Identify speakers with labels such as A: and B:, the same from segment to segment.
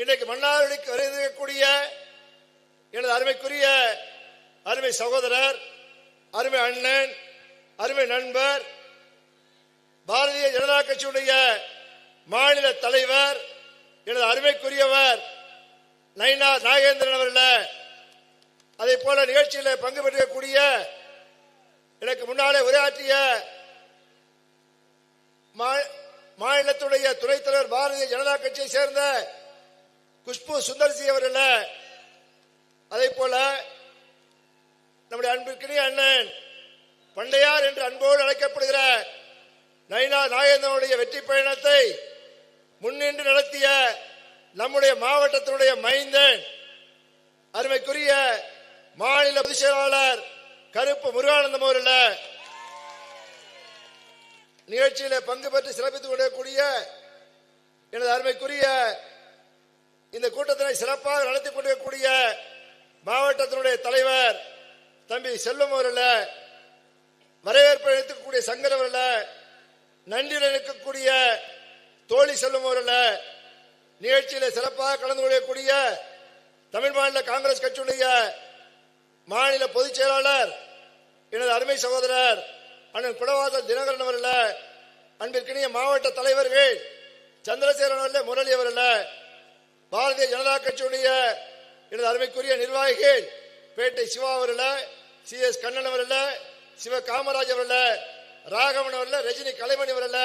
A: இன்றைக்கு மன்னாருக்கு வருகக்கூடிய எனது அருமைக்குரிய அருமை சகோதரர் அருமை அண்ணன் அருமை நண்பர் பாரதிய ஜனதா கட்சியுடைய மாநில தலைவர் எனது அருமைக்குரியவர் நைனா நாகேந்திரன் அவர்கள் அதே போல நிகழ்ச்சியில் பங்கு பெற்றக்கூடிய எனக்கு முன்னாலே உரையாற்றிய மா- மாநிலத்துடைய துணைத் தலைவர் பாரதிய ஜனதா கட்சியை சேர்ந்த குஷ்பு சுந்தர்சி அவர்கள அதே போல நம்முடைய அன்பிற்கினிய அண்ணன் பண்டையார் என்று அன்போடு அழைக்கப்படுகிற நயினா நாகேந்திரனுடைய வெற்றி பயணத்தை முன்னின்று நடத்திய நம்முடைய மாவட்டத்தினுடைய மைந்தன் அருமைக்குரிய மாநில பொதுச் செயலாளர் கருப்பு முருகானந்தம் அவர்கள் நிகழ்ச்சியில பங்கு பெற்று சிறப்பித்துக் கொண்டிருக்கக்கூடிய எனது அருமைக்குரிய இந்த கூட்டத்தினை சிறப்பாக நடத்தி கொண்டிருக்கக்கூடிய மாவட்டத்தினுடைய தலைவர் தம்பி செல்வம் அவர்கள வரவேற்பு அளிக்கக்கூடிய சங்கர் அவர்கள நன்றியுடன் இருக்கக்கூடிய தோழி செல்வம் அவர்கள நிகழ்ச்சியில சிறப்பாக கலந்து கொள்ளக்கூடிய தமிழ் மாநில காங்கிரஸ் கட்சியுடைய மாநில பொதுச் செயலாளர் எனது அருமை சகோதரர் அண்ணன் குடவாசல் தினகரன் அவர்கள அன்பிற்கினிய மாவட்ட தலைவர்கள் சந்திரசேகரன் அவர்கள முரளி அவர்கள் பாரதிய ஜனதா கட்சியுடைய எனது அருமைக்குரிய நிர்வாகிகள் பேட்டை சிவா அவர்கள் சி எஸ் கண்ணன் அவர்கள் சிவ காமராஜ் அவர்கள் ராகவன் அவர்கள் ரஜினி கலைமணி அவர்கள்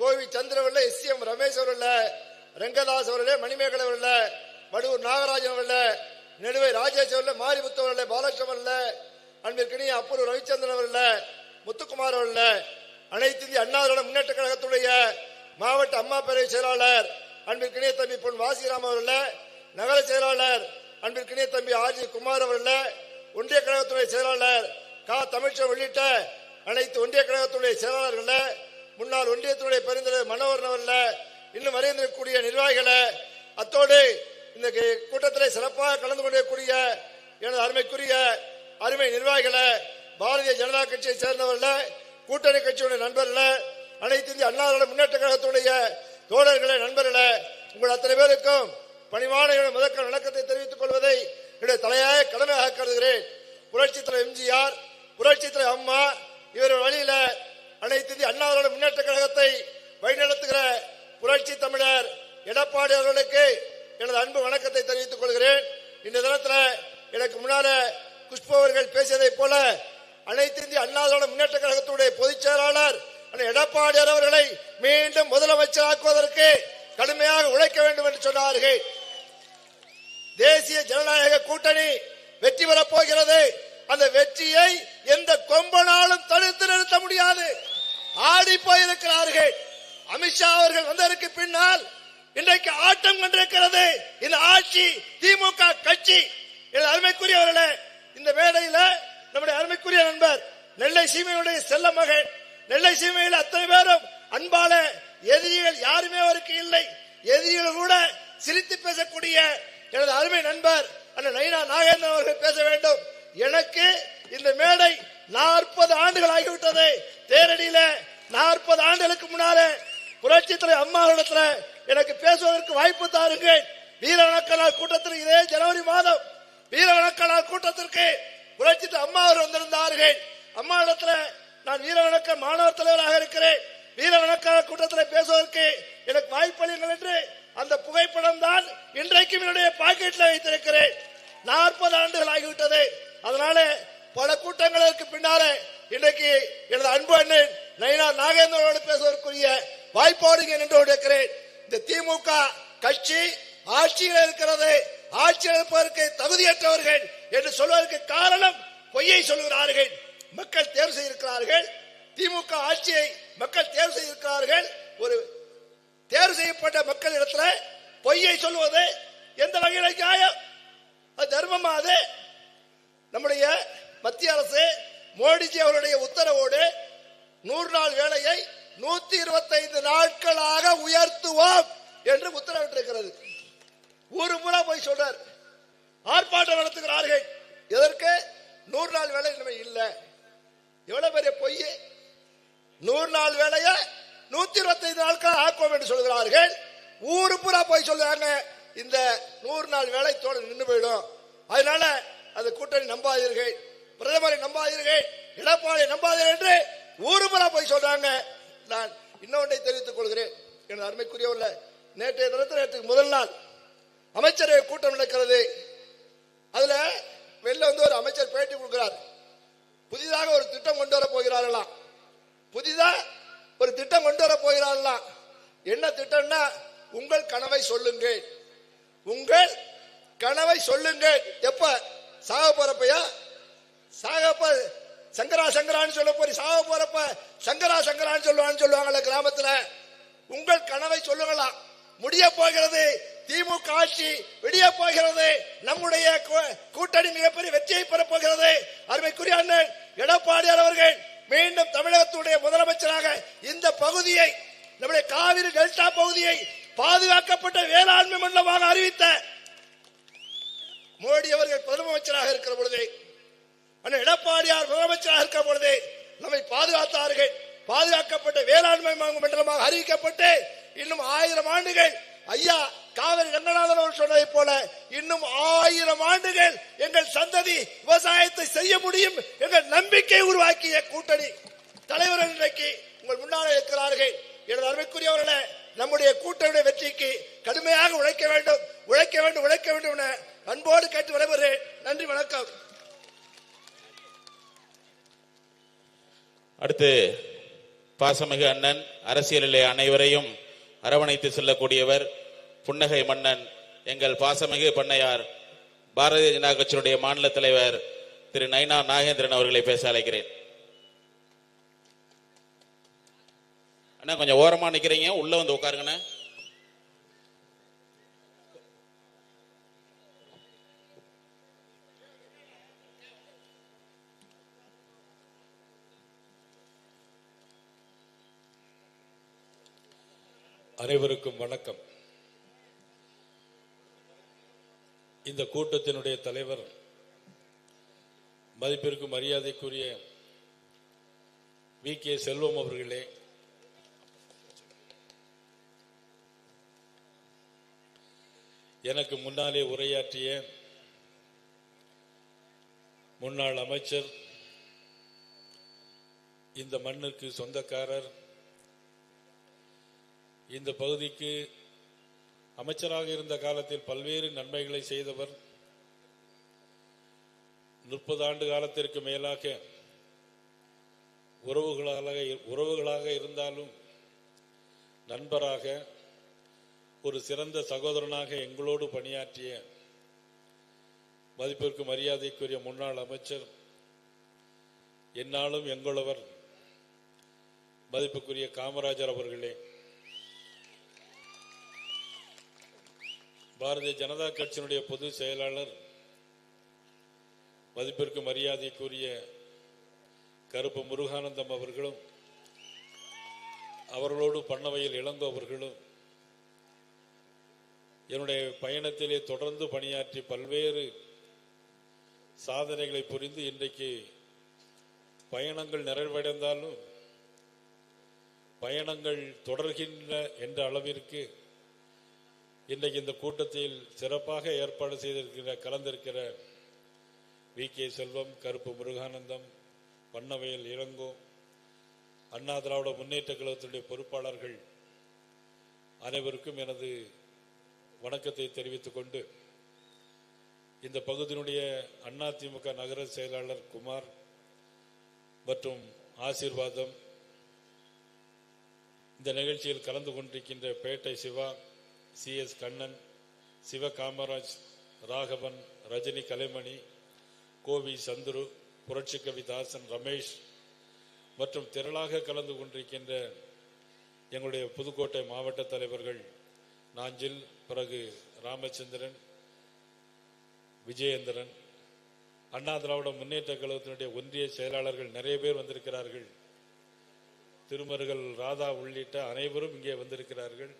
A: கோவி சந்திர அவர்கள் எஸ் எம் ரமேஷ் அவர்கள் ரங்கதாஸ் அவர்கள் மணிமேகலை அவர்கள் வடுவூர் நாகராஜன் அவர்கள் நெடுவை ராஜேஷ் அவர்கள் மாரிமுத்து அவர்கள் பாலகிருஷ்ணன் அவர்கள் அன்பிற்கினிய அப்பூர் ரவிச்சந்திரன் அவர்கள் முத்துக்குமார் அவர்கள் அனைத்து இந்திய அண்ணா முன்னேற்ற கழகத்துடைய மாவட்ட அம்மா பேரவை செயலாளர் அன்பிற்கினிய தம்பி பொன் வாசிராம் அவர்கள் நகர செயலாளர் அன்பிற்கினிய தம்பி ஆர்ஜி குமார் அவர்கள் ஒன்றிய கழகத்துடைய செயலாளர் கா தமிழ்ச்சன் உள்ளிட்ட அனைத்து ஒன்றிய கழகத்துடைய செயலாளர்கள் முன்னாள் ஒன்றியத்துடைய பெருந்தலைவர் மனோகரன் அவர்கள் இன்னும் வரைந்திருக்கக்கூடிய நிர்வாகிகளை அத்தோடு இந்த கூட்டத்தில் சிறப்பாக கலந்து கொண்டிருக்கக்கூடிய எனது அருமைக்குரிய அருமை நிர்வாகிகளை பாரதிய ஜனதா கட்சியை சேர்ந்தவர்கள் கூட்டணி கட்சியுடைய நண்பர்கள் அனைத்து இந்திய அண்ணா முன்னேற்ற கழகத்துடைய தோழர்களே நண்பர்களே உங்கள் அத்தனை பேருக்கும் பணிவான என்னுடைய முதற்க வணக்கத்தை தெரிவித்துக் கொள்வதை என்னுடைய தலையாய கடமையாக கருதுகிறேன். புரட்சி தலைவர் எம்ஜிஆர் புரட்சி தலைவர் அம்மா இவர் வழியில அனைத்து இந்திய முன்னேற்ற கழகத்தை வழிநடத்துகிற புரட்சி தமிழர் எடப்பாடி அவர்களுக்கு எனது அன்பு வணக்கத்தை தெரிவித்துக் கொள்கிறேன். இந்த தினத்துல எனக்கு முன்னால குஷ்பு அவர்கள் பேசியதைப் போல அனைத்து இந்திய அண்ணாதோட முன்னேற்ற கழகத்துடைய பொதுச் செயலாளர் எடப்பாடியார் அவர்களை மீண்டும் முதலமைச்சராக்குவதற்கு கடுமையாக உழைக்க வேண்டும் என்று சொன்னார்கள். தேசிய ஜனநாயக கூட்டணி வெற்றி பெறப் போகிறது. அந்த வெற்றியை எந்த கொம்பனாலும் தடுத்து நிறுத்த முடியாது. ஆடி போயிருக்கிறார்கள். அமித்ஷா அவர்கள் வந்ததற்கு பின்னால் இன்றைக்கு ஆட்டம் கொண்டிருக்கிறது. இந்த ஆட்சி திமுக கட்சி. அருமைக்குரியவர்களே இந்த மேடையில நம்முடைய அருமைக்குரிய நண்பர் நெல்லை சீமையுடைய செல்ல மகன் நெல்லை சீமையில் அத்தனை பேரும் அன்பால எதிரிகள் யாருமே அவருக்கு இல்லை. எதிரிகள் கூட சிரித்து பேசக்கூடிய எனது அருமை நண்பர் அண்ணன் நயினா நாகேந்திரன் அவர்கள் பேச வேண்டும். எனக்கு இந்த மேடை நாற்பது ஆண்டுகள் ஆகிவிட்டது. தேரடியில நாற்பது ஆண்டுகளுக்கு முன்னாலே புரட்சி தலைவர் அம்மா இடத்துல எனக்கு பேசுவதற்கு வாய்ப்பு தாருங்கள். வீர வணக்கநாள் கூட்டத்தில் இதே ஜனவரி மாதம் வீர வணக்கநாள் கூட்டத்திற்கு புரட்சி அம்மா அவர் வந்திருந்தார்கள். அம்மா இடத்துல நான் வீரவணக்க மாணவர் தலைவராக இருக்கிறேன். வீரவணக்க கூட்டத்தில் பேசுவதற்கு எனக்கு வாய்ப்பளிங்கள் என்று அந்த புகைப்படம் தான் இன்றைக்கும் என்னுடைய பாக்கெட்டில் வைத்திருக்கிறேன். நாற்பது ஆண்டுகள் ஆகிவிட்டது. அதனால பல கூட்டங்களுக்கு பின்னாலே இன்றைக்கு எனது அன்பு அண்ணன் நயினா நாகேந்திரோடு பேசுவதற்குரிய வாய்ப்போடு நின்று கொண்டிருக்கிறேன். இந்த திமுக கட்சி ஆட்சியில் இருக்கிறது. ஆட்சியில் இருப்பதற்கு தகுதியற்றவர்கள் என்று சொல்வதற்கு காரணம் பொய்யை சொல்கிறார்கள். மக்கள் தேர்வு செய்திருக்கிறார்கள். திமுக ஆட்சியை மக்கள் தேர்வு செய்திருக்கிறார்கள். ஒரு தேர்வு செய்யப்பட்ட மக்கள் இடத்துல பொய்யை சொல்வது எந்த வகையில நியாயம்? அது தர்மமா அது? நம்முடைய மத்திய அரசு மோடிஜி அவருடைய உத்தரவோடு நூறு நாள் வேலையை நூத்தி இருபத்தைந்து நாட்களாக உயர்த்துவோம் என்று உத்தரவிட்டிருக்கிறது. ஒரு முறை போய் சொல்றார். ஆர்ப்பாட்டம் நடத்துகிறார்கள். எதற்கு? நூறு நாள் வேலை இனிமே இல்லை. எவ்வளவு பெரிய பொய் நூறு நாள் வேலைய? நூத்தி இருபத்தைந்து நாட்கள் ஆக்குவோம் என்று சொல்கிறார்கள். ஊரு பூரா போய் சொல்றாங்க இந்த நூறு நாள் வேலைத்தோடு நின்று போயிடும். அதனால அந்த கூட்டணி நம்பாதீர்கள். பிரதமரை நம்பாதீர்கள். எடப்பாடி நம்பாதீர்கள் என்று ஊரு பூரா போய் சொல்றாங்க. நான் இன்னொன்றை தெரிவித்துக் கொள்கிறேன். எனது அருமைக்குரியவர்கள நேற்றைய தினத்தில் நேற்றுக்கு முதல் நாள் அமைச்சரவை கூட்டம் நடக்கிறது. அதுல வெளில வந்து ஒரு அமைச்சர் பேட்டி கொடுக்கிறார். புதிதாக ஒரு திட்டம் கொண்டு வர போகிறார்களாம் புதிதாக ஒரு திட்டம் கொண்டு வர போகிறார்களாம் என்ன திட்டம்னா உங்கள் கனவை சொல்லுங்கள். உங்கள் கனவை சொல்லுங்கள். எப்ப? சாக போறப்பையா? சாகப்ப சங்கரா சங்கரான்னு சொல்ல போறி சாக போறப்ப சங்கரா சங்கரான்னு சொல்லுவான்னு சொல்லுவாங்கல்ல கிராமத்துல. உங்கள் கனவை சொல்லுங்களாம் முடிய போகிறது. திமுக ஆட்சி விடிய போகிறது. நம்முடைய கூ- கூட்டணி மிகப்பெரிய வெற்றியை பெறப்போகிறது அருமைக்குரிய அண்ணன் எடப்பாடியார் அவர்கள் மீண்டும் தமிழகத்துடைய முதலமைச்சராக இந்த பகுதியை நம்முடைய காவிரி டெல்டா பகுதியை பாதுகாக்கப்பட்ட வேளாண்மை மண்டலமாக அறிவித்த மோடி அவர்கள் முதலமைச்சராக இருக்கிற பொழுது அண்ணன் எடப்பாடியார் முதலமைச்சராக இருக்கிற பொழுது நம்மை பாதுகாத்தார்கள். பாதுகாக்கப்பட்ட வேளாண்மை மண்டலமாக அறிவிக்கப்பட்டு இன்னும் ஆயிரம் ஆண்டுகள் ஐயா காவிரி ரங்கநாதன் அவர்கள் சொன்னதை போல இன்னும் ஆயிரம் ஆண்டுகள் எங்கள் சந்ததி விவசாயத்தை செய்ய முடியும் என்ற நம்பிக்கை உருவாக்கிய கூட்டணி. தலைவர்கள் இன்றைக்கு உங்கள் முன்னால் இருக்கிறார்கள். எனது அருமைக்குரியவர்களே நம்முடைய கூட்டணியுடைய வெற்றிக்கு கடுமையாக உழைக்க வேண்டும். உழைக்க வேண்டும் உழைக்க வேண்டும் என அன்போடு கேட்டு விடைபெறுகிறேன். நன்றி வணக்கம்.
B: அடுத்து பாசமிகு அண்ணன் அரசியலிலே அனைவரையும் அரவணைத்து செல்லக்கூடியவர் புன்னகை மன்னன் எங்கள் பாசமிகு பண்ணையார் பாரதிய ஜனதா கட்சியினுடைய மாநில தலைவர் திரு நைனா நாகேந்திரன் அவர்களை பேச அழைக்கிறேன். அண்ணா கொஞ்சம் ஓரமா நிக்கிறீங்க உள்ள வந்து உட்காருங்கண்ணா.
C: அனைவருக்கும் வணக்கம். இந்த கூட்டத்தினுடைய தலைவர் மதிப்பிற்கு மரியாதைக்குரிய வி கே செல்வம் அவர்களே எனக்கு முன்னாலே உரையாற்றிய முன்னாள் அமைச்சர் இந்த மண்ணுக்கு சொந்தக்காரர் இந்த பகுதிக்கு அமைச்சராக இருந்த காலத்தில் பல்வேறு நன்மைகளை செய்தவர். முப்பது ஆண்டு காலத்திற்கு மேலாக உறவுகளாக உறவுகளாக இருந்தாலும் நண்பராக ஒரு சிறந்த சகோதரனாக எங்களோடு பணியாற்றிய மதிப்பிற்கு மரியாதைக்குரிய முன்னாள் அமைச்சர் என்னாலும் எங்களவர் மதிப்புக்குரிய காமராஜர் அவர்களே. பாரதிய ஜனதா கட்சியினுடைய பொதுச் செயலாளர் மதிப்பிற்கு மரியாதைக்குரிய கருப்பு முருகானந்தம் அவர்களும் அவர்களோடு பண்ணவையில் இளங்கோ அவர்களும் என்னுடைய பயணத்திலே தொடர்ந்து பணியாற்றி பல்வேறு சாதனைகளை புரிந்து இன்றைக்கு பயணங்கள் நிறைவடைந்தாலும் பயணங்கள் தொடர்கின்ற என்ற அளவிற்கு இன்றைக்கு இந்த கூட்டத்தில் சிறப்பாக ஏற்பாடு செய்திருக்கிற கலந்திருக்கிற வி. கே. செல்வம் கருப்பு முருகானந்தம் வண்ணவயல் இளங்கோ அண்ணா திராவிட முன்னேற்ற கழகத்தினுடைய பொறுப்பாளர்கள் அனைவருக்கும் எனது வணக்கத்தை தெரிவித்துக் கொண்டு இந்த பகுதியினுடைய அண்ணா திமுக நகர செயலாளர் குமார் மற்றும் ஆசீர்வாதம் இந்த நிகழ்ச்சியில் கலந்து கொண்டிருக்கின்ற பேட்டை சிவா சி எஸ் கண்ணன் சிவ காமராஜ் ராகவன் ரஜினி கலைமணி கோவி சந்துரு புரட்சி கவிதாசன் ரமேஷ் மற்றும் திரளாக கலந்து கொண்டிருக்கின்ற எங்களுடைய புதுக்கோட்டை மாவட்ட தலைவர்கள் நாஞ்சில் பிறகு ராமச்சந்திரன் விஜயேந்திரன் அண்ணா திராவிட முன்னேற்ற கழகத்தினுடைய ஒன்றிய செயலாளர்கள் நிறைய பேர் வந்திருக்கிறார்கள். திருமருகல் ராதா உள்ளிட்ட அனைவரும் இங்கே வந்திருக்கிறார்கள்.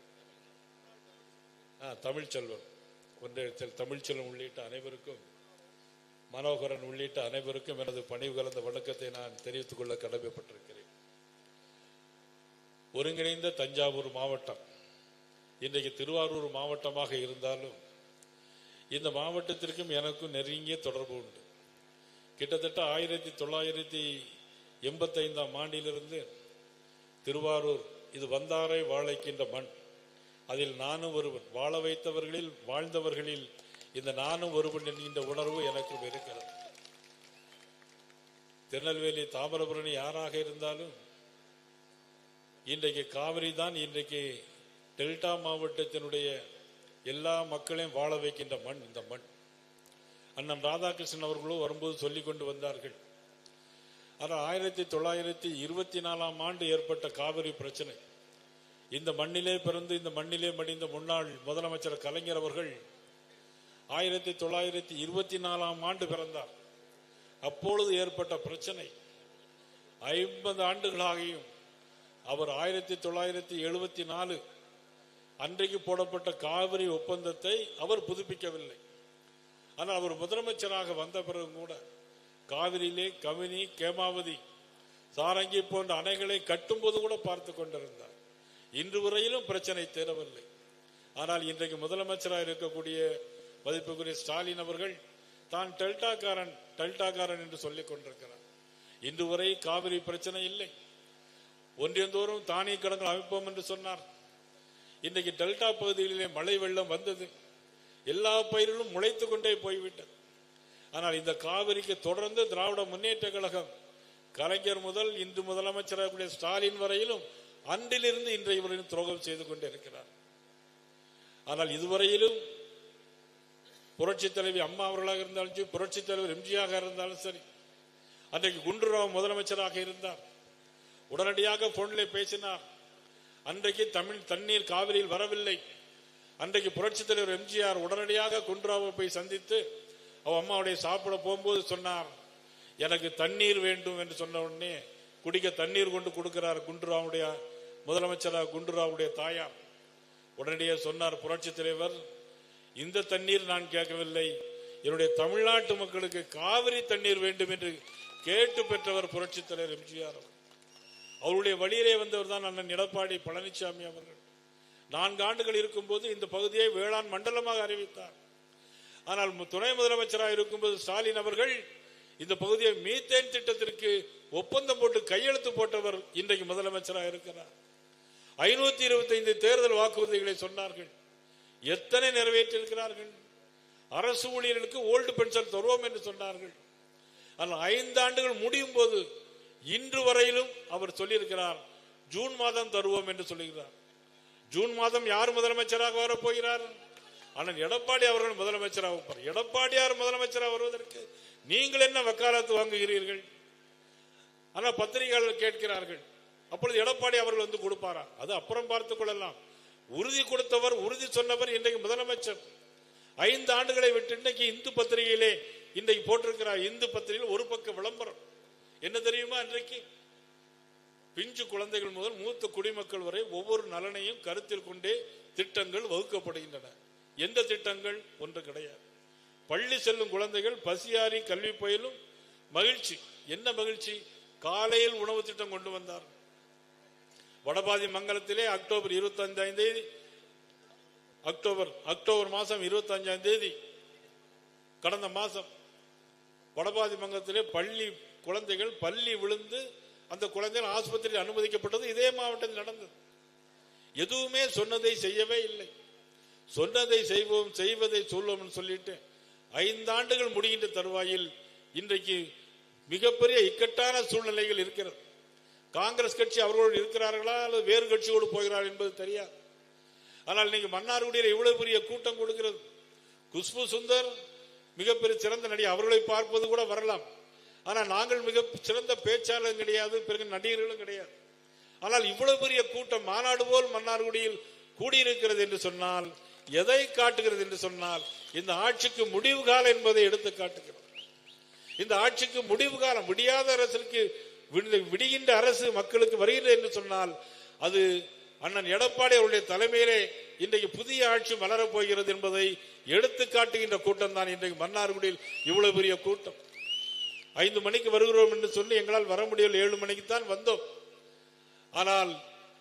C: தமிழ்ச்செல்வன் ஒன்றிய செல்- தமிழ்ச்செல்வன் உள்ளிட்ட அனைவருக்கும் மனோகரன் உள்ளிட்ட அனைவருக்கும் எனது பணிவு கலந்த வணக்கத்தை நான் தெரிவித்துக் கொள்ள கடமைப்பட்டிருக்கிறேன். ஒருங்கிணைந்த தஞ்சாவூர் மாவட்டம். இன்றைக்கு திருவாரூர் மாவட்டமாக இருந்தாலும் இந்த மாவட்டத்திற்கும் எனக்கும் நெருங்கிய தொடர்பு உண்டு. கிட்டத்தட்ட ஆயிரத்தி தொள்ளாயிரத்தி எண்பத்தைந்தாம் ஆண்டிலிருந்து திருவாரூர் இது வந்தாரை வாழைக்கின்ற மண். அதில் நானும் ஒருவன். வாழ வைத்தவர்களில் வாழ்ந்தவர்களில் இந்த நானும் ஒருவன் என்கின்ற உணர்வு எனக்கும் இருக்கிறது. திருநெல்வேலி தாமிரபரணி யாராக இருந்தாலும் இன்றைக்கு காவிரி தான் இன்றைக்கு டெல்டா மாவட்டத்தினுடைய எல்லா மக்களையும் வாழ வைக்கின்ற மண் இந்த மண். அண்ணன் ராதாகிருஷ்ணன் அவர்களும் வரும்போது சொல்லி கொண்டு வந்தார்கள். ஆனால் ஆயிரத்தி தொள்ளாயிரத்தி இருபத்தி நாலாம் ஆண்டு ஏற்பட்ட காவிரி பிரச்சனை. இந்த மண்ணிலே பிறந்து இந்த மண்ணிலே மடிந்த முன்னாள் முதலமைச்சர் கலைஞர் அவர்கள் ஆயிரத்தி தொள்ளாயிரத்தி இருபத்தி நாலாம் ஆண்டு பிறந்தார். அப்பொழுது ஏற்பட்ட பிரச்சனை ஐம்பது ஆண்டுகளாகியும் அவர் ஆயிரத்தி தொள்ளாயிரத்தி எழுபத்தி நாலு அன்றைக்கு போடப்பட்ட காவிரி ஒப்பந்தத்தை அவர் புதுப்பிக்கவில்லை. ஆனால் அவர் முதலமைச்சராக வந்த பிறகு கூட காவிரியிலே கவினி கேமாவதி சாரங்கி போன்ற அணைகளை கட்டும்போது கூட பார்த்து கொண்டிருந்தார். இன்று வரையிலும் பிரச்சனை தீரவில்லை ஆனால் இன்றைக்கு முதலமைச்சராக இருக்கக்கூடிய மதிப்புக்குரிய ஸ்டாலின் அவர்கள் தான் டெல்டாக்காரன் டெல்டாக்காரன் என்று சொல்லிக் கொண்டிருக்கிறார். இன்று வரை காவிரி பிரச்சனை இல்லை. ஒன்றியந்தோறும் தானிய கடங்கள் அமைப்போம் என்று சொன்னார். இன்றைக்கு டெல்டா பகுதிகளிலே மழை வெள்ளம் வந்தது. எல்லா பயிர்களும் முளைத்து கொண்டே போய்விட்டது. ஆனால் இந்த காவிரிக்கு தொடர்ந்து திராவிட முன்னேற்ற கழகம் கலைஞர் முதல் இன்று முதலமைச்சராக ஸ்டாலின் வரையிலும் அன்றிலிருந்து இன்றைய வரையிலும் துரோகம் செய்து கொண்டு இருக்கிறார். ஆனால் இதுவரையிலும் புரட்சி தலைவி அம்மா அவர்களாக இருந்தாலும் சரி புரட்சி தலைவர் எம்ஜிஆர் இருந்தாலும் சரி அன்றைக்கு குண்டுராவ் முதலமைச்சராக இருந்தார். உடனடியாக போனில் பேசினார். அன்றைக்கு தமிழ் தண்ணீர் காவிரியில் வரவில்லை. அன்றைக்கு புரட்சி தலைவர் எம்ஜிஆர் உடனடியாக குண்டுராவை போய் சந்தித்து அவ அம்மாவுடைய சாப்பிட போகும்போது சொன்னார் எனக்கு தண்ணீர் வேண்டும் என்று சொன்ன உடனே குடிக்க தண்ணீர் கொண்டு கொடுக்கிறார் குண்டுராவுடைய முதலமைச்சராக குண்டுராவுடைய தாயார். உடனடியே சொன்னார் புரட்சி தலைவர் இந்த தண்ணீர் நான் கேட்கவில்லை. என்னுடைய தமிழ்நாட்டு மக்களுக்கு காவிரி தண்ணீர் வேண்டும் என்று கேட்டு பெற்றவர் புரட்சி தலைவர் எம்ஜிஆர் அவருடைய வழியிலே வந்தவர் தான் அண்ணன் எடப்பாடி பழனிசாமி அவர்கள். நான்கு ஆண்டுகள் இருக்கும்போது இந்த பகுதியை வேளாண் மண்டலமாக அறிவித்தார். ஆனால் துணை முதலமைச்சராக இருக்கும்போது ஸ்டாலின் அவர்கள் இந்த பகுதியை மீத்தேன் திட்டத்திற்கு ஒப்பந்தம் போட்டு கையெழுத்து போட்டவர் இன்றைக்கு முதலமைச்சராக இருக்கிறார். ஐநூத்தி இருபத்தைந்து தேர்தல் வாக்குறுதிகளை சொன்னார்கள். எத்தனை நிறைவேற்றியிருக்கிறார்கள்? அரசு ஊழியர்களுக்கு ஓல்டு பென்ஷன் தருவோம் என்று சொன்னார்கள். ஆனால் ஐந்து ஆண்டுகள் முடியும் போது இன்று வரையிலும் அவர் சொல்லியிருக்கிறார் ஜூன் மாதம் தருவோம் என்று சொல்லுகிறார். ஜூன் மாதம் யார் முதலமைச்சராக வரப்போகிறார்? ஆனால் எடப்பாடி அவர்கள் முதலமைச்சராக இருப்பார். எடப்பாடியார் முதலமைச்சராக வருவதற்கு? நீங்கள் என்ன வக்காலத்து வாங்குகிறீர்கள்? ஆனால் பத்திரிகையாளர் கேட்கிறார்கள் அப்பொழுது எடப்பாடி அவர்கள் வந்து கொடுப்பாரா? அது அப்புறம் பார்த்துக் கொள்ளலாம். உறுதி கொடுத்தவர் உறுதி சொன்னவர் இன்றைக்கு முதலமைச்சர். ஐந்து ஆண்டுகளை விட்டு இன்னைக்கு இந்து பத்திரிகையிலே இன்றைக்கு போட்டிருக்கிறார். இந்து பத்திரிகையில் ஒரு பக்க விளம்பரம். என்ன தெரியுமா இன்றைக்கு? பிஞ்சு குழந்தைகள் முதல் மூத்த குடிமக்கள் வரை ஒவ்வொரு நலனையும் கருத்தில் கொண்டே திட்டங்கள் வகுக்கப்படுகின்றன. எந்த திட்டங்கள்? ஒன்று கிடையாது. பள்ளி செல்லும் குழந்தைகள் பசியாரி கல்வி பயிலும் மகிழ்ச்சி. என்ன மகிழ்ச்சி? காலையில் உணவு திட்டம் கொண்டு வந்தார் வடபாதி மங்கலத்திலே அக்டோபர் இருபத்தி அஞ்சாம் தேதி அக்டோபர் அக்டோபர் மாதம் இருபத்தி அஞ்சாம் தேதி கடந்த மாதம் வடபாதி மங்கலத்திலே பள்ளி குழந்தைகள் பள்ளி விழுந்து அந்த குழந்தைகள் ஆஸ்பத்திரியில் அனுமதிக்கப்பட்டது. இதே மாவட்டத்தில் நடந்தது. எதுவுமே சொன்னதை செய்யவே இல்லை. சொன்னதை செய்வோம் செய்வதை சொல்வோம் சொல்லிட்டு ஐந்தாண்டுகள் முடிகின்ற தருவாயில் இன்றைக்கு மிகப்பெரிய இக்கட்டான சூழ்நிலைகள் இருக்கிறது. காங்கிரஸ் கட்சி அவர்களோடு இருக்கிறார்களா அல்லது வேறு கட்சியோடு போகிறார் என்பது தெரியாது. ஆனால் இன்னைக்கு மன்னார்குடியில் இவ்வளவு பெரிய கூட்டம் கொடுக்கிறது. குஷ்பு சுந்தர் மிகப்பெரிய சிறந்த நடிகை. அவர்களை பார்ப்பது கூட வரலாம். ஆனால் நாங்கள் மிக சிறந்த பேச்சாளரும் கிடையாது பிறகு நடிகர்களும் கிடையாது. ஆனால் இவ்வளவு பெரிய கூட்டம் மாநாடு போல் மன்னார்குடியில் கூடியிருக்கிறது என்று சொன்னால் எதை காட்டுகிறது என்று சொன்னால் இந்த ஆட்சிக்கு முடிவு காலம் என்பதை எடுத்து காட்டுகிறது இந்த ஆட்சிக்கு முடிவு காலம் விடியாத அரசிற்கு விடுகின்ற அரசு மக்களுக்கு வருகிறது என்று சொன்னால் அது அண்ணன் எடப்பாடி அவருடைய தலைமையிலே இன்றைக்கு புதிய ஆட்சி மலரப் போகிறது என்பதை எடுத்து காட்டுகின்ற கூட்டம் தான் இன்றைக்கு மன்னார்குடியில் இவ்வளவு பெரிய கூட்டம். ஐந்து மணிக்கு வருகிறோம் என்று சொல்லி எங்களால் வர முடியவில்லை. ஏழு மணிக்கு தான் வந்தோம். ஆனால்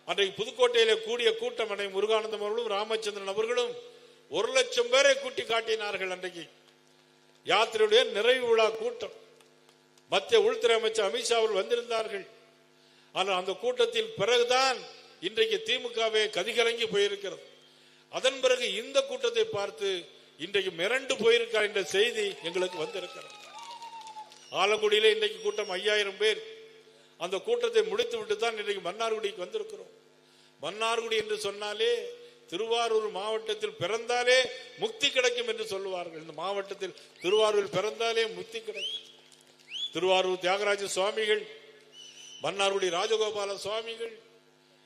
C: அன்றைக்கு புதுக்கோட்டையிலே கூடிய கூட்டம் அன்னை முருகானந்தம் அவர்களும் ராமச்சந்திரன் அவர்களும் ஒரு லட்சம் பேரை கூட்டி காட்டினார்கள் அன்றைக்கு. யாத்திரையுடைய நிறைவு விழா கூட்டம். மத்திய உள்துறை அமைச்சர் அமித்ஷா அவர்கள் வந்திருந்தார்கள். ஆனால் அந்த கூட்டத்தில் பிறகுதான் இன்றைக்கு திமுகவே கதிகலங்கி போயிருக்கிறது. அதன் பிறகு இந்த கூட்டத்தை பார்த்து இன்றைக்கு மிரண்டு போயிருக்கார் என்ற செய்தி எங்களுக்கு வந்திருக்கிறது. ஆலங்குடியில இன்றைக்கு கூட்டம் ஐயாயிரம் பேர். அந்த கூட்டத்தை முடித்து விட்டு தான் இன்றைக்கு மன்னார்குடிக்கு வந்திருக்கிறோம். மன்னார்குடி என்று சொன்னாலே திருவாரூர் மாவட்டத்தில் பிறந்தாலே முக்தி கிடைக்கும் என்று சொல்லுவார்கள். இந்த மாவட்டத்தில் திருவாரூர் பிறந்தாலே முக்தி கிடைக்கும். திருவாரூர் தியாகராஜ சுவாமிகள் மன்னார்குடி ராஜகோபால சுவாமிகள்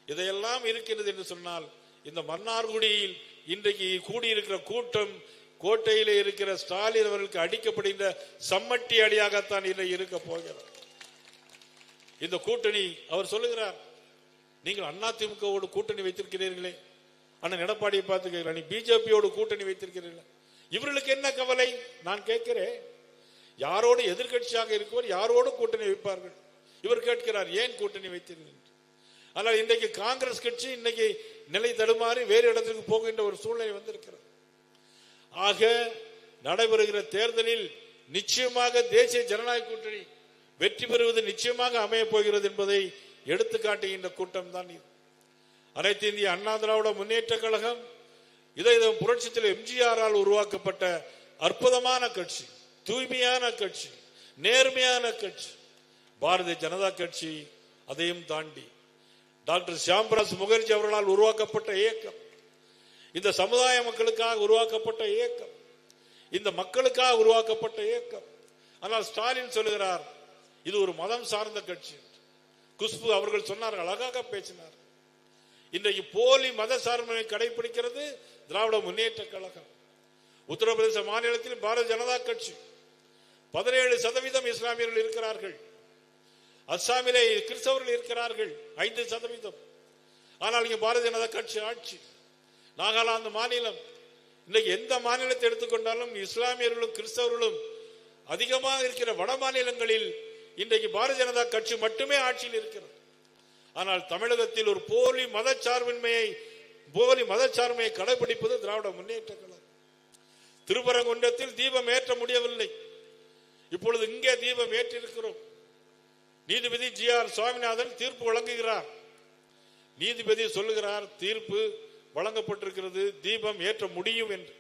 C: இதையெல்லாம் இருக்கிறது என்று சொன்னால் இந்த மன்னார்குடியில் இன்றைக்கு கூடியிருக்கிற கூட்டம் கோட்டையிலே இருக்கிற ஸ்டாலின் அவர்களுக்கு அடிக்கப்படுகின்ற சம்மட்டி அடியாகத்தான் இல்லை இருக்க போகிறார் இந்த கூட்டணி அவர் சொல்லுகிறார் நீங்கள் அதிமுகவோடு கூட்டணி வைத்திருக்கிறீர்களே அண்ணன் எடப்பாடியை பார்த்து நீ பிஜேபியோடு கூட்டணி வைத்திருக்கிறீர்கள் இவர்களுக்கு என்ன கவலை? நான் கேட்கிறேன் யாரோடு எதிர்க்கட்சியாக இருக்கவர் யாரோடு கூட்டணி வைப்பார்கள்? இவர் கேட்கிறார் ஏன் கூட்டணி வைத்தீர்கள்? என்று. ஆனால் இன்றைக்கு காங்கிரஸ் கட்சி இன்னைக்கு நிலை தடுமாறி வேறு இடத்துக்கு போகின்ற ஒரு சூழ்நிலை வந்திருக்கிறது. ஆக நடைபெறுகிற தேர்தலில் நிச்சயமாக தேசிய ஜனநாயக கூட்டணி வெற்றி பெறுவது நிச்சயமாக அமையப் போகிறது என்பதை எடுத்து காட்டுகின்ற கூட்டம் தான் இது. அனைத்து இந்திய அண்ணா திராவிட முன்னேற்ற கழகம் இதை இதை புரட்சித்தில் எம்ஜிஆரால் உருவாக்கப்பட்ட அற்புதமான கட்சி. தூய்மையான கட்சி நேர்மையான கட்சி பாரதிய ஜனதா கட்சி அதையும் தாண்டி டாக்டர் சியாம்பிராஸ் முகர்ஜி அவர்களால் உருவாக்கப்பட்ட இயக்கம் இந்த சமுதாய மக்களுக்காக உருவாக்கப்பட்ட இயக்கம் இந்த மக்களுக்காக உருவாக்கப்பட்ட இயக்கம். ஆனால் ஸ்டாலின் சொல்லுகிறார் இது ஒரு மதம் சார்ந்த கட்சி குஷ்பு அவர்கள் சொன்னார்கள் அழகாக பேசினார். இன்றைக்கு போலி மத சார்பினை கடைபிடிக்கிறது திராவிட முன்னேற்ற கழகம். உத்தரப்பிரதேச மாநிலத்தில் பாரதிய ஜனதா கட்சி பதினேழு சதவீதம் இஸ்லாமியர்கள் இருக்கிறார்கள். அஸ்ஸாமிலே கிறிஸ்தவர்கள் இருக்கிறார்கள் ஐந்து சதவீதம். ஆனால் இங்கே பாரதிய ஜனதா கட்சி ஆட்சி நாகாலாந்து மாநிலம். இன்னைக்கு எந்த மாநிலத்தை எடுத்துக்கொண்டாலும் இஸ்லாமியர்களும் கிறிஸ்தவர்களும் அதிகமாக இருக்கிற வட மாநிலங்களில் இன்றைக்கு பாரதிய ஜனதா கட்சி மட்டுமே ஆட்சியில் இருக்கிறது. ஆனால் தமிழகத்தில் ஒரு போலி மதச்சார்பின்மையை போலி மதச்சார்மையை கடைபிடிப்பது திராவிட முன்னேற்ற கழகம். திருப்பரங்குன்றத்தில் தீபம் ஏற்ற முடியவில்லை. இப்பொழுது இங்கே தீபம் ஏற்றிருக்கிறோம். நீதிபதி ஜி ஆர் சுவாமிநாதன் தீர்ப்பு வழங்குகிறார். நீதிபதி சொல்லுகிறார் தீர்ப்பு வழங்கப்பட்டிருக்கிறது தீபம் ஏற்ற முடியும் என்று.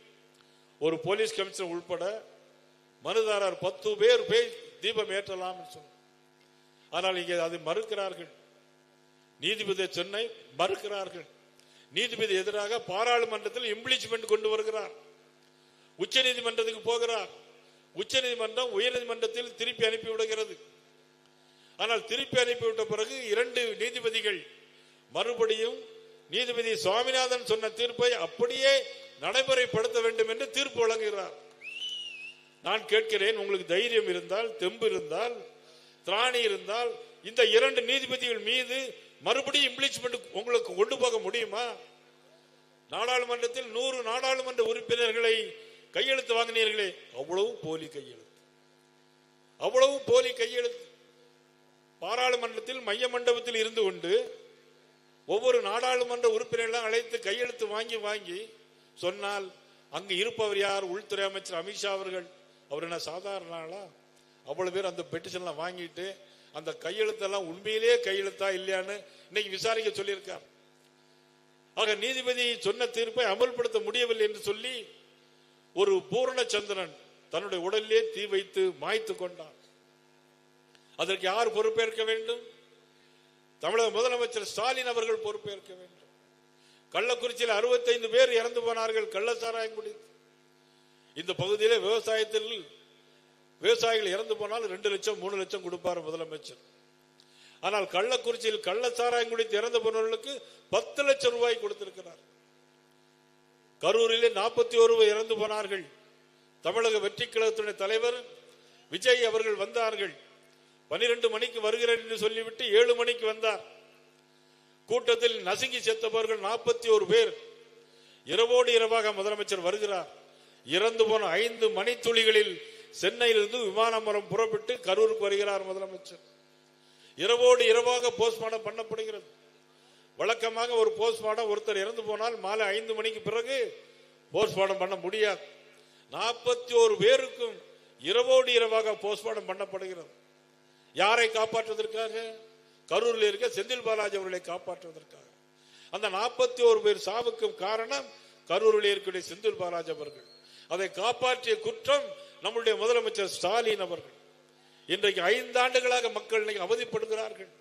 C: ஒரு போலீஸ் கமிஷனர் உள்பட மனுதாரர் பத்து பேர் போய் தீபம் ஏற்றலாம் சொன்னார். ஆனால் இங்கே அதை மறுக்கிறார்கள். நீதிபதி சென்னை மறுக்கிறார்கள். நீதிபதி எதிராக பாராளுமன்றத்தில் இம்ப்ளிச்மெண்ட் கொண்டு வருகிறார். உச்ச நீதிமன்றத்துக்கு போகிறார். உச்ச நீதிமன்றம் உயர் நீதிமன்றத்தில் திருப்பி அனுப்பி விடுகிறது. ஆனால் திருப்பி அனுப்பிவிட்ட பிறகு இரண்டு நீதிபதிகள் மறுபடியும் நீதிபதி சுவாமிநாதன் சொன்ன தீர்ப்பை அப்படியே நடைமுறைப்படுத்த வேண்டும் என்று தீர்ப்பு வழங்குகிறார். நான் கேட்கிறேன் உங்களுக்கு தைரியம் இருந்தால் தெம்பு இருந்தால் திராணி இருந்தால் இந்த இரண்டு நீதிபதிகள் மீது மறுபடியும் இம்ப்ளீச்மெண்ட் உங்களுக்கு கொண்டு போக முடியுமா? நாடாளுமன்றத்தில் நூறு நாடாளுமன்ற உறுப்பினர்களை கையெழுத்து வாங்கினீர்களே அவ்வளவு போலி கையெழுத்து. அவ்வளவு போலி கையெழுத்து. பாராளுமன்றத்தில் மைய மண்டபத்தில் இருந்து கொண்டு ஒவ்வொரு நாடாளுமன்ற உறுப்பினர்களும் அழைத்து கையெழுத்து வாங்கி வாங்கி சொன்னால் அங்கு இருப்பவர் யார்? உள்துறை அமைச்சர் அமித்ஷா அவர்கள். அவர் என்ன சாதாரண ஆளா? அவ்வளவு பேர் அந்த பெட்டிஷன்லாம் வாங்கிட்டு அந்த கையெழுத்தெல்லாம் உண்மையிலேயே கையெழுத்தா இல்லையான்னு இன்னைக்கு விசாரிக்க சொல்லியிருக்கார். ஆக நீதிபதி சொன்ன தீர்ப்பை அமல்படுத்த முடியவில்லை என்று சொல்லி ஒரு பூரணச்சந்திரன் தன்னுடைய உடலிலே தீ வைத்து மாய்த்து கொண்டான். அதற்கு யார் பொறுப்பேற்க வேண்டும்? தமிழக முதலமைச்சர் ஸ்டாலின் அவர்கள் பொறுப்பேற்க வேண்டும். கள்ளக்குறிச்சியில் 65 பேர் இறந்து போனார்கள் கள்ளச்சாராயம் குடித்து. இந்த பகுதியிலே விவசாயத்தில் விவசாயிகள் இறந்து போனால் ரெண்டு லட்சம் மூணு லட்சம் கொடுப்பார் முதலமைச்சர். ஆனால் கள்ளக்குறிச்சியில் கள்ளச்சாராயம் குடித்து இறந்து போனவர்களுக்கு பத்து லட்சம் ரூபாய் கொடுத்திருக்கிறார். கரூரிலே நாற்பத்தி ஒரு இறந்து போனார்கள். தமிழக வெற்றி கழகத்துடைய தலைவர் விஜய் அவர்கள் வந்தார்கள். பனிரெண்டு மணிக்கு வருகிறேன் என்று சொல்லிவிட்டு ஏழு மணிக்கு வந்தார். கூட்டத்தில் நசுங்கி செத்தவர்கள் நாற்பத்தி ஒரு பேர். இரவோடு இரவாக முதலமைச்சர் வருகிறார். இறந்து போன ஐந்து மணித்துளிகளில் சென்னையிலிருந்து விமானமரம் புறப்பட்டு கரூருக்கு வருகிறார் முதலமைச்சர். இரவோடு இரவாக போஸ்ட்மார்டம் பண்ணப்படுகிறது. வழக்கமாக ஒரு போஸ்ட்மார்டம் ஒருத்தர் இறந்து போனால் மாலை ஐந்து மணிக்கு பிறகு போஸ்ட்மார்டம் பண்ண முடியாது. நாற்பத்தி ஒரு பேருக்கும் இரவோடு இரவாக போஸ்ட்மார்டம் பண்ணப்படுகிறது. யாரை காப்பாற்றுவதற்காக? கரூரில் இருக்க செந்தில் பாலாஜி அவர்களை காப்பாற்றுவதற்காக. அந்த நாற்பத்தி ஒரு பேர் சாவுக்கும் காரணம் கரூரில் இருக்கக்கூடிய செந்தில் பாலாஜி அவர்கள். அதை காப்பாற்றிய குற்றம் நம்முடைய முதலமைச்சர் ஸ்டாலின் அவர்கள். இன்றைக்கு ஐந்து ஆண்டுகளாக மக்கள் இன்னைக்கு அவதிப்படுகிறார்கள்.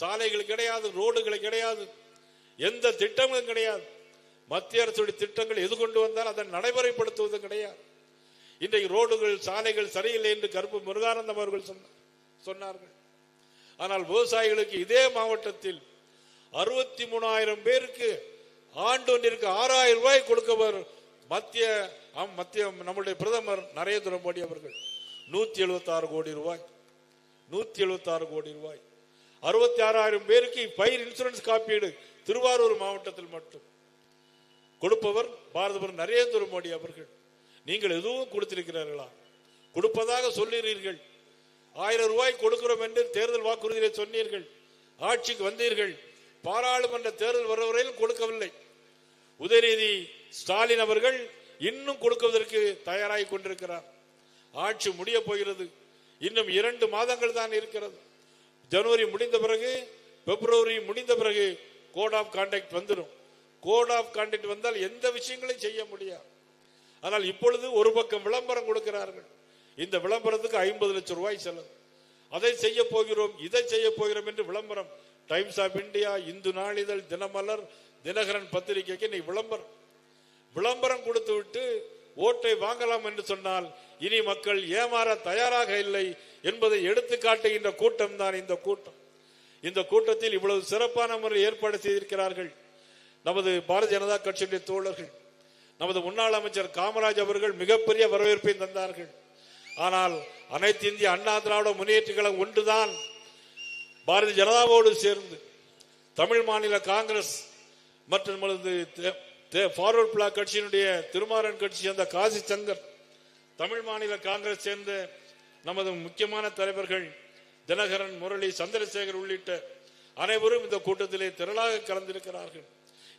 C: சாலைகள் கிடையாது ரோடுகள் கிடையாது எந்த திட்டங்களும் கிடையாது. மத்திய அரசுடைய திட்டங்கள் எது கொண்டு வந்தால் அதை நடைமுறைப்படுத்துவது கிடையாது. இன்றைக்கு ரோடுகள் சாலைகள் சரியில்லை என்று கருப்பு முருகானந்தம் அவர்கள் சொன்னார்கள். ஆனால் விவசாயிகளுக்கு இதே மாவட்டத்தில் அறுபத்தி மூணாயிரம் பேருக்கு ஆண்டொன்றிற்கு ஆறாயிரம் ரூபாய் கொடுக்கவர் மத்திய மத்திய நம்முடைய பிரதமர் நரேந்திர மோடி அவர்கள் நூத்தி எழுபத்தி ஆறு கோடி ரூபாய் நூத்தி எழுபத்தி ஆறு கோடி ரூபாய். அறுபத்தி ஆறாயிரம் பேருக்கு பயிர் இன்சூரன்ஸ் காப்பீடு திருவாரூர் மாவட்டத்தில் மட்டும். கொடுப்பவர் பாரதபுரம் நரேந்திர மோடி அவர்கள். நீங்கள் எதுவும் கொடுத்திருக்கிறார்களா? கொடுப்பதாக சொல்லுகிறீர்கள் ஆயிரம் ரூபாய் கொடுக்கிறோம் என்று தேர்தல் வாக்குறுதியிலே சொன்னீர்கள். ஆட்சிக்கு வந்தீர்கள். பாராளுமன்ற தேர்தல் வருவரையில் கொடுக்கவில்லை. உதயநிதி ஸ்டாலின் அவர்கள் இன்னும் கொடுக்குவதற்கு தயாராகி கொண்டிருக்கிறார். ஆட்சி முடிய போகிறது. இன்னும் இரண்டு மாதங்கள் தான் இருக்கிறது. ஜனவரி முடிந்த பிறகு பிப்ரவரி முடிந்த பிறகு கோட் ஆஃப் கான்டாக்ட் வந்துடும். கோட் ஆஃப் கான்டாக்ட் வந்தால் எந்த விஷயங்களையும் செய்ய முடியாது. ஆனால் இப்பொழுது ஒரு பக்கம் விளம்பரம் கொடுக்கிறார்கள். இந்த விளம்பரத்துக்கு ஐம்பது லட்சம் ரூபாய் செலவு. அதை செய்ய போகிறோம் இதை செய்ய போகிறோம் என்று விளம்பரம். டைம்ஸ் ஆஃப் இந்தியா இந்து நாளிதழ் தினமலர் தினகரன் பத்திரிகைக்கு இன்னைக்கு விளம்பரம். விளம்பரம் கொடுத்து விட்டு ஓட்டை வாங்கலாம் என்று சொன்னால் இனி மக்கள் ஏமாற தயாராக இல்லை என்பதை எடுத்து காட்டுகின்ற கூட்டம் தான் இந்த கூட்டம். இந்த கூட்டத்தில் இவ்வளவு சிறப்பான முறையில் ஏற்பாடு செய்திருக்கிறார்கள் நமது பாரதிய ஜனதா கட்சியுடைய தோழர்கள் நமது முன்னாள் அமைச்சர் காமராஜ் அவர்கள் மிகப்பெரிய வரவேற்பை தந்தார்கள். ஆனால் அனைத்து இந்திய அண்ணா திராவிட முன்னேற்ற கழகம் ஒன்றுதான் பாரதிய ஜனதாவோடு சேர்ந்து தமிழ் மாநில காங்கிரஸ் மற்றும் ஃபார்வர்ட் பிளாக் கட்சியினுடைய திருமாறன் கட்சி அந்த காசி சங்கர் தமிழ் மாநில காங்கிரஸ் சேர்ந்த நமது முக்கியமான தலைவர்கள் தினகரன் முரளி சந்திரசேகர் உள்ளிட்ட அனைவரும் இந்த கூட்டத்திலே திரளாக கலந்திருக்கிறார்கள்.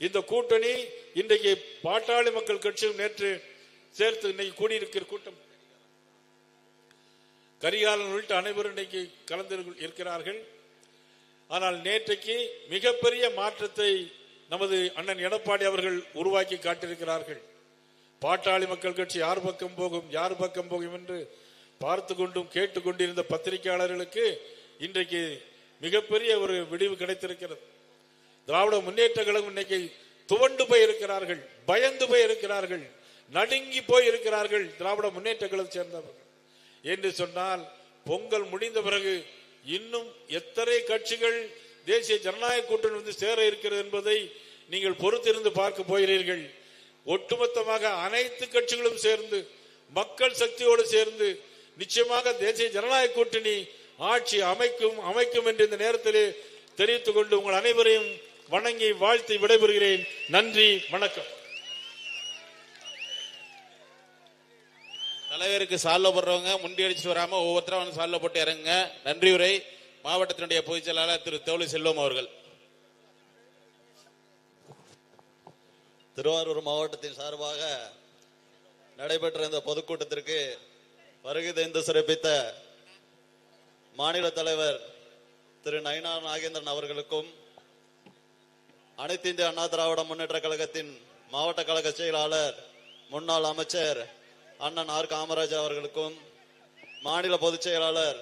C: இந்த கூட்டணி இன்றைக்கு பாட்டாளி மக்கள் கட்சியும் நேற்று சேர்த்து இன்னைக்கு கூடியிருக்கிற கூட்டம். கரிகாலன் உள்ளிட்ட அனைவரும் இன்னைக்கு கலந்து இருக்கிறார்கள். ஆனால் நேற்றைக்கு மிகப்பெரிய மாற்றத்தை நமது அண்ணன் எடப்பாடி அவர்கள் உருவாக்கி காட்டியிருக்கிறார்கள். பாட்டாளி மக்கள் கட்சி யார் பக்கம் போகும் யார் பக்கம் போகும் என்று பார்த்து கொண்டும் கேட்டுக்கொண்டிருந்த பத்திரிகையாளர்களுக்கு இன்றைக்கு மிகப்பெரிய ஒரு விடிவு கிடைத்திருக்கிறது. திராவிட முன்னேற்ற கழகம் இன்னைக்கு துவண்டு போய் இருக்கிறார்கள் பயந்து போய் இருக்கிறார்கள் நடுங்கி போய் இருக்கிறார்கள் திராவிட முன்னேற்ற கழகம் சேர்ந்தவர்கள். என்று சொன்னால் பொங்கல் முடிந்த பிறகு இன்னும் எத்தனை கட்சிகள் தேசிய ஜனநாயக கூட்டணி வந்து சேர இருக்கிறது என்பதை நீங்கள் பொறுத்திருந்து பார்க்க போகிறீர்கள். ஒட்டுமொத்தமாக அனைத்து கட்சிகளும் சேர்ந்து மக்கள் சக்தியோடு சேர்ந்து நிச்சயமாக தேசிய ஜனநாயக கூட்டணி ஆட்சி அமைக்கும் அமைக்கும் என்று இந்த நேரத்திலே தெரிவித்துக் கொண்டு உங்கள் அனைவரையும் வணங்கி வாழ்த்தி விடைபெறுகிறேன். நன்றி வணக்கம்.
B: தலைவருக்கு சால்வ போடுறவங்க முண்டி அடிச்சு வராம ஒவ்வொருத்தரும் வந்து சால்வ போட்டு இறங்குங்க. நன்றி உரை. மாவட்டத்தினுடைய பொதுச் செயலாளர் திரு தோழி செல்வம் அவர்கள்.
D: திருவாரூர் மாவட்டத்தின் சார்பாக நடைபெற்ற இந்த பொதுக்கூட்டத்திற்கு வருகை தந்து சிறப்பித்த மாநில தலைவர் திரு நயினார் நாகேந்திரன் அவர்களுக்கும் அனைத்து இந்திய அண்ணா திராவிட முன்னேற்ற கழகத்தின் மாவட்ட கழக செயலாளர் முன்னாள் அமைச்சர் அண்ணன் ஆர் காமராஜர் அவர்களுக்கும் மாநில பொதுச் செயலாளர்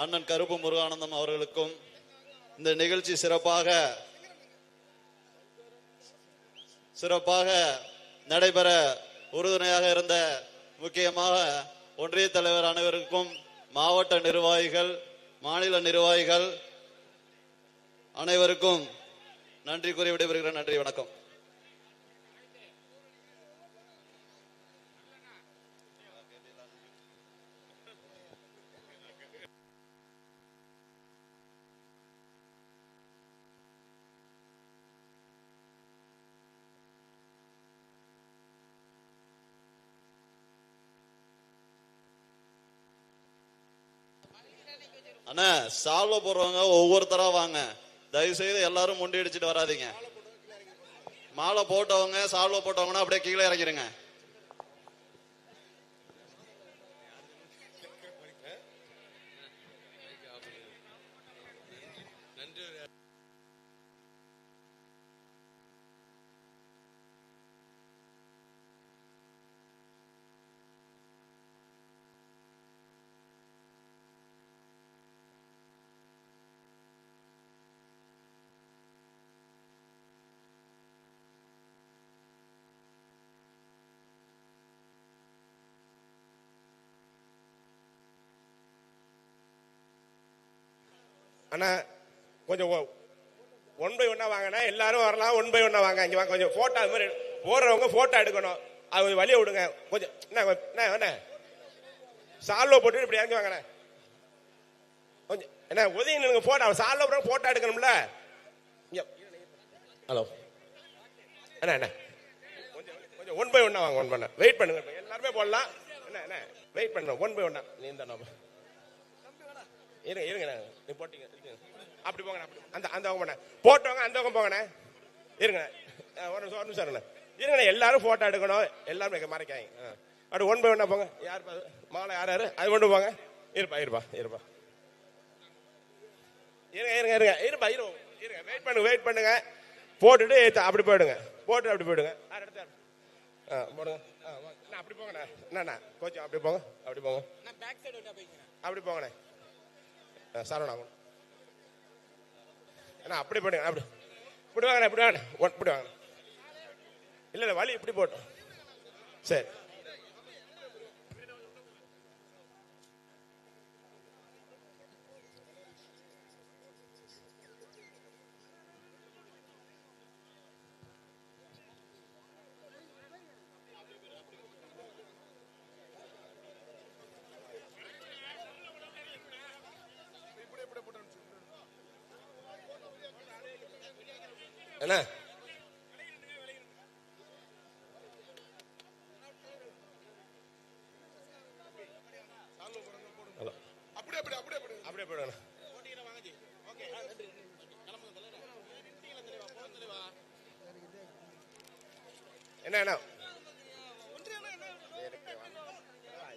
D: அண்ணன் கருப்பு முருகானந்தம் அவர்களுக்கும் இந்த நிகழ்ச்சி சிறப்பாக சிறப்பாக நடைபெற உறுதுணையாக இருந்த முக்கியமாக ஒன்றிய தலைவர் அனைவருக்கும் மாவட்ட நிர்வாகிகள் மாநில நிர்வாகிகள் அனைவருக்கும் நன்றி கூறி விடைபெறுகிறேன். நன்றி வணக்கம். அண்ணா சால்வ போடுறவங்க ஒவ்வொருத்தரா வாங்க. தயவு செய்து எல்லாரும் முண்டி அடிச்சுட்டு வராதிங்க. மாலை போட்டவங்க சால்வ போட்டவங்கன்னா அப்படியே கீழே இறங்கிருங்க
E: அண்ணா கொஞ்சம் ஒன் பை ஒன்னா வாங்கண்ணா. எல்லாரும் வரலாம் ஒன் பை ஒன்னா வாங்க. இங்க வாங்க கொஞ்சம் போட்டோ அது மாதிரி போடுறவங்க போட்டோ எடுக்கணும். அது கொஞ்சம் வழிய விடுங்க. கொஞ்சம் என்ன என்ன என்ன சால்வோ போட்டு இப்படி இறங்கி வாங்கண்ணே. கொஞ்சம் என்ன உதவி நின்னுங்க போட்டோ சால்வோ போட்டு போட்டோ எடுக்கணும்ல. ஹலோ என்ன என்ன கொஞ்சம் கொஞ்சம் ஒன் பை ஒன்னா வாங்க ஒன் பண்ண வெயிட் பண்ணுங்க எல்லாருமே போடலாம். என்ன என்ன வெயிட் பண்ணுங்க ஒன் பை ஒன்னா நீ இந்த நம்ம இருங்க இருங்க நீ போட்டீங்க இருங்க. அப்படி போங்கண்ணே அந்த அந்த பக்கம் போண்ணே போட்டவங்க அந்த பக்கம் போங்கண்ணே. இருங்க. ஒரு நிமிஷம் ஒரு நிமிஷம் இருங்கண்ணே இருங்கண்ணே எல்லாரும் போட்டோ எடுக்கணும். எல்லாரும் இங்க மறைக்காங்க. அப்படி ஒன் பை ஒன்னா போங்க. யார் மாலை யார் யாரு? அது கொண்டு போங்க. இருப்பா இருப்பா இருப்பா. இருங்க இருங்க இருங்க. இருப்பா இரு இருங்க வெயிட் பண்ணுங்க வெயிட் பண்ணுங்க. போட்டுட்டு அப்படி போயிடுங்க. போட்டு அப்படி போயிடுங்க. யார் எடுத்தாரு ஆ போடுங்க. அப்படி போங்கண்ணே. என்னண்ணா கொஞ்சம் அப்படி போங்க அப்படி போங்க. அப்படி போங்கண்ணே. ஆ, சரவணா அண்ணா அப்படி போடுங்க அப்படி. இப்படி வாங்க இப்படி வாங்க இப்படி வாங்க இல்லை இல்லை வழி இப்படி போட்டோம். சரி என்ன ஹலோ. அப்படியே போடுங்க என்ன என்ன?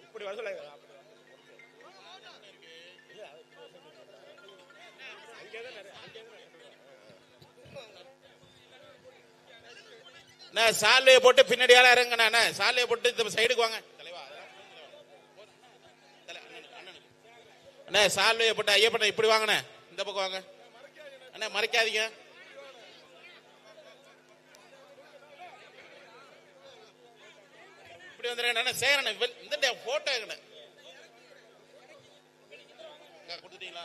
E: இப்படி வர சொல்லுங்க
B: சாலையை போட்டு பின்னாடியால இறங்கண்ணா அண்ணா. போட்டு இந்த சைடுக்கு வாங்க. அண்ணா சால்வையை போட்டு ஐயப்பண்ண இப்படி வாங்கண்ணே. இந்த பக்கம் வாங்க. அண்ணா மறைக்காதீங்க. இப்படி வந்துருக்கேன் சேரன் இந்த போட்டோ கொடுத்துட்டீங்களா?